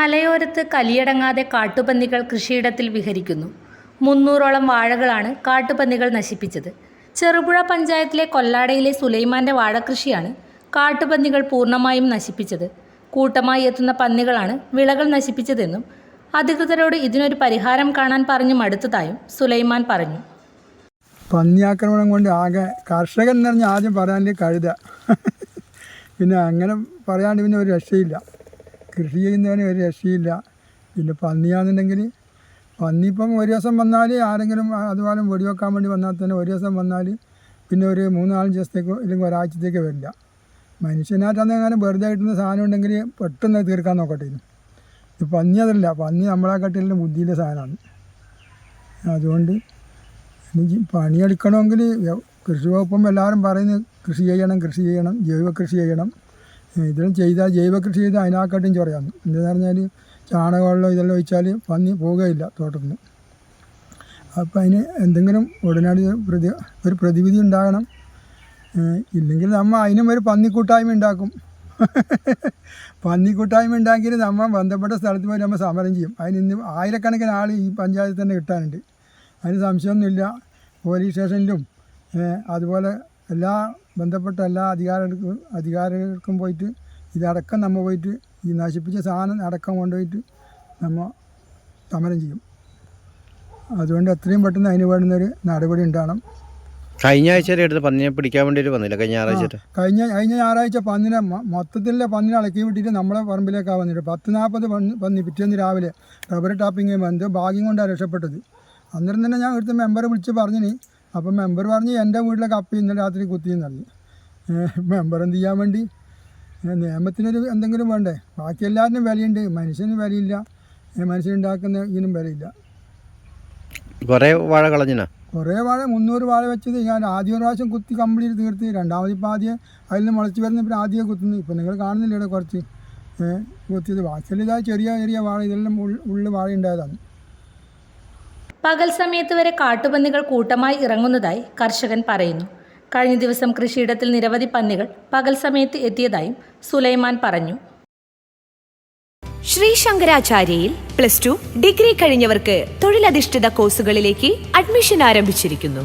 മലയോരത്ത് കലിയടങ്ങാതെ കാട്ടുപന്നികൾ കൃഷിയിടത്തിൽ വിഹരിക്കുന്നു. മുന്നൂറോളം വാഴകളാണ് കാട്ടുപന്നികൾ നശിപ്പിച്ചത്. ചെറുപുഴ പഞ്ചായത്തിലെ കൊല്ലാടയിലെ സുലൈമാന്റെ വാഴകൃഷിയാണ് കാട്ടുപന്നികൾ പൂർണമായും നശിപ്പിച്ചത്. കൂട്ടമായി എത്തുന്ന പന്നികളാണ് വിളകൾ നശിപ്പിച്ചതെന്നും അധികൃതരോട് ഇതിനൊരു പരിഹാരം കാണാൻ പറഞ്ഞു മടുത്തതായും സുലൈമാൻ പറഞ്ഞു. പന്നി ആക്രമണം കൊണ്ട് ആകെ കർഷകൻ എന്ന് പറഞ്ഞാൽ ആദ്യം പറയാൻ കഴുത. പിന്നെ അങ്ങനെ പറയാണ്ട് പിന്നെ ഒരു രക്ഷയില്ല. കൃഷി ചെയ്യുന്നതിന് ഒരു രക്ഷയില്ല. പിന്നെ പന്നിയാണെന്നുണ്ടെങ്കിൽ പന്നി ഇപ്പം ഒരു ദിവസം വന്നാൽ ആരെങ്കിലും അതുപോലെ വെടിവെക്കാൻ വേണ്ടി വന്നാൽ തന്നെ ഒരു ദിവസം വന്നാൽ പിന്നെ ഒരു മൂന്നാലഞ്ച് ദിവസത്തേക്കോ ഇല്ലെങ്കിൽ ഒരാഴ്ചത്തേക്കോ വരില്ല. മനുഷ്യനായിട്ടാണെങ്കിൽ അങ്ങനെ വെറുതെ കിട്ടുന്ന സാധനം ഉണ്ടെങ്കിൽ പെട്ടെന്ന് തീർക്കാൻ നോക്കട്ടെ. ഇത് പന്നി അതല്ല പന്നി നമ്മളെ കട്ടിലെ ബുദ്ധിയിലെ സാധനമാണ്. അതുകൊണ്ട് എനിക്ക് പണിയെടുക്കണമെങ്കിൽ കൃഷി വകുപ്പും എല്ലാവരും പറയുന്നത് കൃഷി ചെയ്യണം കൃഷി ചെയ്യണം ജൈവ കൃഷി ചെയ്യണം. ഇതെല്ലാം ചെയ്താൽ ജൈവ കൃഷി ചെയ്താൽ അതിനാക്കാട്ടും ചൊറയാണ്. എന്താണെന്ന് പറഞ്ഞാൽ ചാണകവെള്ളം ഇതെല്ലാം ഒഴിച്ചാൽ പന്നി പോവുകയില്ല തോട്ടത്തിൽ നിന്ന് അപ്പം അതിന് എന്തെങ്കിലും ഉടനടി പ്രതി ഒരു പ്രതിവിധി ഉണ്ടാകണം. ഇല്ലെങ്കിൽ നമ്മൾ അതിനും ഒരു പന്നിക്കൂട്ടായ്മ ഉണ്ടാക്കും. പന്നിക്കൂട്ടായ്മ ഉണ്ടാക്കി നമ്മൾ ബന്ധപ്പെട്ട സ്ഥലത്ത് പോയി നമ്മൾ സമരം ചെയ്യും. അതിന് ഇന്ന് ആയിരക്കണക്കിന് ആൾ ഈ പഞ്ചായത്തിൽ തന്നെ കിട്ടാനുണ്ട്. അതിന് സംശയമൊന്നുമില്ല. പോലീസ് സ്റ്റേഷനിലും അതുപോലെ എല്ലാ ബന്ധപ്പെട്ട എല്ലാ അധികാരികൾക്കും അധികാരികൾക്കും പോയിട്ട് ഇതടക്കം നമ്മൾ പോയിട്ട് ഈ നശിപ്പിച്ച സാധനം അടക്കം കൊണ്ടുപോയിട്ട് നമ്മൾ സമരം ചെയ്യും. അതുകൊണ്ട് എത്രയും പെട്ടെന്ന് അതിന് വേണ്ടുന്നൊരു നടപടി ഉണ്ടാകണം. കഴിഞ്ഞ ആഴ്ച എടുത്ത് പന്നിനെ പിടിക്കാൻ വേണ്ടിയിട്ട് വന്നില്ല? കഴിഞ്ഞ ഞായറാഴ്ച? കഴിഞ്ഞ കഴിഞ്ഞ ഞായറാഴ്ച പന്നിനെ മൊത്തത്തിലെ പന്നിനെ ഇളക്കി വിട്ടിട്ട് നമ്മളെ പറമ്പിലേക്കാണ് വന്നിട്ട് പത്ത് നാൽപ്പത് പന്നി പന്നി പിറ്റേന്ന് രാവിലെ റബ്ബർ ടാപ്പിങ് വന്നത് ഭാഗ്യം കൊണ്ടാണ് രക്ഷപ്പെട്ടത്. അന്നേരം തന്നെ ഞാൻ ഇവിടുത്തെ മെമ്പറെ വിളിച്ച് പറഞ്ഞിനി അപ്പം മെമ്പർ പറഞ്ഞ് എന്റെ വീട്ടിലെ കപ്പി ഇന്നലെ രാത്രി കുത്തിയെന്ന് പറഞ്ഞു. മെമ്പർ എന്ത് ചെയ്യാൻ വേണ്ടി? നിയമത്തിനൊരു എന്തെങ്കിലും വേണ്ടേ? ബാക്കി എല്ലാവരിനും വിലയുണ്ട്. മനുഷ്യന് വിലയില്ല. മനുഷ്യനുണ്ടാക്കുന്ന ഇതിനും വിലയില്ല. കുറേ വാഴ കളഞ്ഞിനാ? കുറേ വാഴ മുന്നൂറ് വാഴ വെച്ചത് ഞാൻ ആദ്യം ഒരു പ്രാവശ്യം കുത്തി കംപ്ലീറ്റ് തീർത്ത്. രണ്ടാമത് ഇപ്പോൾ ആദ്യം അതിൽ നിന്ന് മുളച്ച് വരുന്ന ഇപ്പം ആദ്യം കുത്തുന്നു. ഇപ്പം നിങ്ങൾ കാണുന്നില്ല ഇവിടെ കുറച്ച്? കുത്തിയത്. ബാക്കിയെല്ലാം ഇതാ ചെറിയ ചെറിയ വാഴ. ഇതെല്ലാം ഉള്ളിൽ വാഴ ഉണ്ടായതാണ്. പകൽ സമയത്ത് വരെ കാട്ടുപന്നികൾ കൂട്ടമായി ഇറങ്ങുന്നതായി കർഷകൻ പറയുന്നു. കഴിഞ്ഞ ദിവസം കൃഷിയിടത്തിൽ നിരവധി പന്നികൾ പകൽ സമയത്ത് എത്തിയതായും സുലൈമാൻ പറഞ്ഞു. ശ്രീ ശങ്കരാചാര്യയിൽ പ്ലസ് ടു ഡിഗ്രി കഴിഞ്ഞവർക്ക് തൊഴിലധിഷ്ഠിത കോഴ്സുകളിലേക്ക് അഡ്മിഷൻ ആരംഭിച്ചിരിക്കുന്നു.